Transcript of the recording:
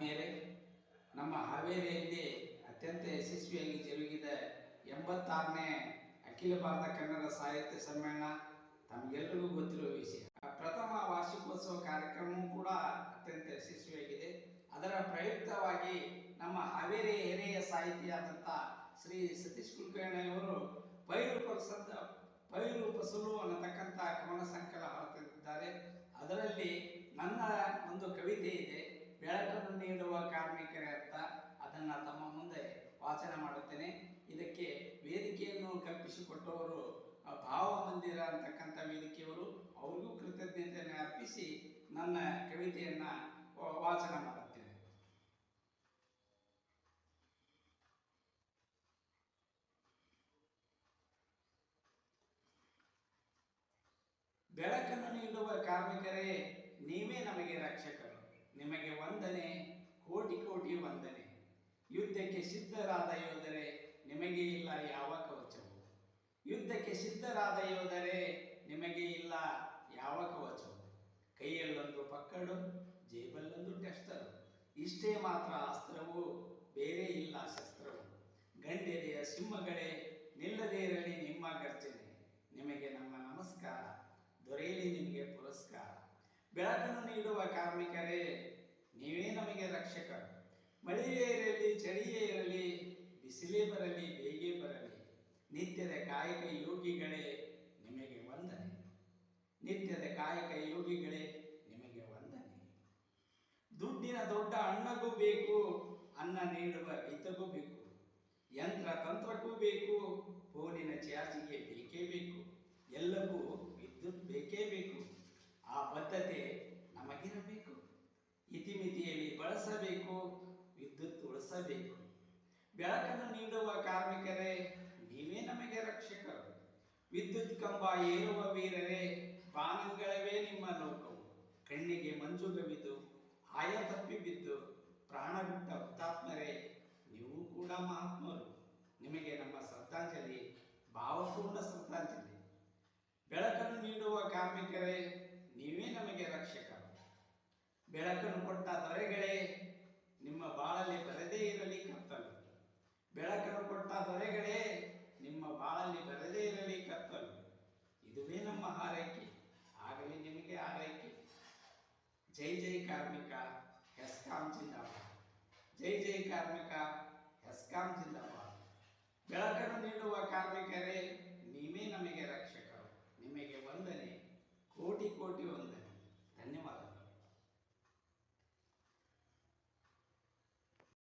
ಆತ್ಮೀಯರೇ ನಮ್ಮ ಹಾವೇರಿಯಲ್ಲಿ ಅತ್ಯಂತ ಯಶಸ್ವಿಯಾಗಿ ಜರುಗಿದ ಎಂಬತ್ತಾರನೇ ಅಖಿಲ ಭಾರತ ಕನ್ನಡ ಸಾಹಿತ್ಯ ಸಮ್ಮೇಳನ ತಮಗೆಲ್ಲರಿಗೂ ಗೊತ್ತಿರುವ ವಿಷಯ. ಪ್ರಥಮ ವಾರ್ಷಿಕೋತ್ಸವ ಕಾರ್ಯಕ್ರಮವೂ ಕೂಡ ಅತ್ಯಂತ ಯಶಸ್ವಿಯಾಗಿದೆ. ಅದರ ಪ್ರಯುಕ್ತವಾಗಿ ನಮ್ಮ ಹಾವೇರಿ ಹಿರಿಯ ಸಾಹಿತಿಯಾದಂಥ ಶ್ರೀ ಸತೀಶ್ ಕುಲಕರ್ಣಿಯವರು ಪೈರು ಪಸದ ಪೈರು ಫಸಲು ಅನ್ನತಕ್ಕಂಥ ಕವನ ಸಂಕಲ ಹೊರತಿದ್ದಾರೆ ಅದರಲ್ಲಿ ನನ್ನ ಒಂದು ಕವಿತೆ ನೀಡುವ ಕಾರ್ಮಿಕರ ಅಂತ ಅದನ್ನು ತಮ್ಮ ಮುಂದೆ ವಾಚನ ಮಾಡುತ್ತೇನೆ. ಇದಕ್ಕೆ ವೇದಿಕೆಯನ್ನು ಕಲ್ಪಿಸಿಕೊಟ್ಟವರು ಆ, ಭಾವ ಮಂದಿರ ಅಂತಕ್ಕಂಥ ವೇದಿಕೆಯವರು ಅವ್ರಿಗೂ ಕೃತಜ್ಞತೆಯನ್ನು ಅರ್ಪಿಸಿ ನನ್ನ ಕವಿತೆಯನ್ನ ವಾಚನ ಮಾಡುತ್ತೇನೆ. ಬೆಳಕನ್ನು ನೀಡುವ ಕಾರ್ಮಿಕರೇ ನೀವೇ ನಮಗೆ ರಕ್ಷಕರು. ನಿಮಗೆ ವಂದನೆ ಕೋಟಿ ಕೋಟಿ ವಂದನೆ. ಯುದ್ಧಕ್ಕೆ ಸಿದ್ಧರಾದ ಯೋಧರೆ, ನಿಮಗೆ ಇಲ್ಲ ಯಾವ ಕವಚವು. ಯುದ್ಧಕ್ಕೆ ಸಿದ್ಧರಾದ ಯೋಧರೇ, ನಿಮಗೆ ಇಲ್ಲ ಯಾವ ಕವಚವು. ಕೈಯಲ್ಲೊಂದು ಪಕ್ಕಡು, ಜೇಬಲ್ಲೊಂದು ಟೆಸ್ಟರು. ಇಷ್ಟೇ ಮಾತ್ರ ಅಸ್ತ್ರವು, ಬೇರೆ ಇಲ್ಲ ಶಸ್ತ್ರವು. ಗಂಡೆರೆಯ ಸಿಂಹಗಳೇ, ನಿಲ್ಲದೇ ಇರಲಿ ನಿಮ್ಮ ಗರ್ಜನೆ. ನಿಮಗೆ ನಮ್ಮ ನಮಸ್ಕಾರ, ದೊರೆಯಲಿ ನಿಮಗೆ ಪುರಸ್ಕಾರ. ಬೆಳಕನ್ನು ನೀಡುವ ಕಾರ್ಮಿಕರೇ ನೀವೇ ನಮಗೆ ರಕ್ಷಕ. ಮಳೆಯೇ ಇರಲಿ, ಚಳಿಯೇ ಇರಲಿ, ಬಿಸಿಲೇ ಬರಲಿ, ಬೇಗೆ ಬರಲಿ, ನಿತ್ಯದ ಕಾಯಕ ಯೋಗಿಗಳೇ ನಿಮಗೆ ವಂದನೆ. ನಿತ್ಯದ ಕಾಯಕ ಯೋಗಿಗಳೇ ನಿಮಗೆ ವಂದನೆ. ದುಡ್ಡಿನ ದೊಡ್ಡ ಅಣ್ಣಗೂ ಬೇಕು, ಅನ್ನ ನೀಡುವ ರೈತಗೂ ಬೇಕು. ಯಂತ್ರ ತಂತ್ರಕ್ಕೂ ಬೇಕು, ಫೋನಿನ ಚಾರ್ಜಿಗೆ ಬೇಕೇ ಬೇಕು. ಬಳಸಬೇಕು, ವಿದ್ಯುತ್ ಉಳಿಸಬೇಕು. ಬೆಳಕನ್ನು ನೀಡುವ ಕಾರ್ಮಿಕರೇ, ನೀವೇ ನಮಗೆ ರಕ್ಷಕರು. ವಿದ್ಯುತ್ ಕಂಬ ಏರುವ ವೀರರೇ ಬಾನಂಗಳವೇ ನಿಮ್ಮ ಲೋಕವು. ಕಣ್ಣಿಗೆ ಮಂಜುಗವಿದು ಆಯ ತಪ್ಪಿ ಬಿದ್ದು, ಪ್ರಾಣ ಬಿಟ್ಟ ಹುತಾತ್ಮರೇ, ನೀವು ಕೂಡ ಮಹಾತ್ಮರು. ನಿಮಗೆ ನಮ್ಮ ಶ್ರದ್ಧಾಂಜಲಿ, ಭಾವಪೂರ್ಣ ಶ್ರದ್ಧಾಂಜಲಿ. ಬೆಳಕನ್ನು ನೀಡುವ ಕಾರ್ಮಿಕರೇ, ನೀವೇ ನಮಗೆ ರಕ್ಷಕರು. ಬೆಳಕನ್ನು ಕೊಟ್ಟ ದೊರೆಗಳೇ ನಿಮ್ಮ ಬಾಳಲ್ಲಿ ಬರದೇ ಇರಲಿ ಕತ್ತಲು. ಬೆಳಕನ್ನು ಕೊಟ್ಟ ದೊರೆಗಳೇ ನಿಮ್ಮ ಬಾಳಲ್ಲಿ ಬರದೇ ಇರಲಿ ಕತ್ತಲು. ಇದುವೇ ನಮ್ಮ ಹಾರೈಕೆ. ಆಗಲಿ ನಿಮಗೆ ಆರೈಕೆ ಜೈ ಜೈ ಕಾರ್ಮಿಕ ಹೆಸ್ಕಾಂ ಜಿಂದಾಬಾದ್. ಜೈ ಜೈ ಕಾರ್ಮಿಕ ಹೆಸ್ಕಾಂ ಜಿಂದಾಬಾದ್. ಬೆಳಕನ್ನು ನೀಡುವ ಕಾರ್ಮಿಕರೇ, ನೀವೇ ನಮಗೆ ರಕ್ಷಕರು. ನಿಮಗೆ ವಂದನೆ. ಕೋಟಿ ಕೋಟಿ ವಂದನೆ.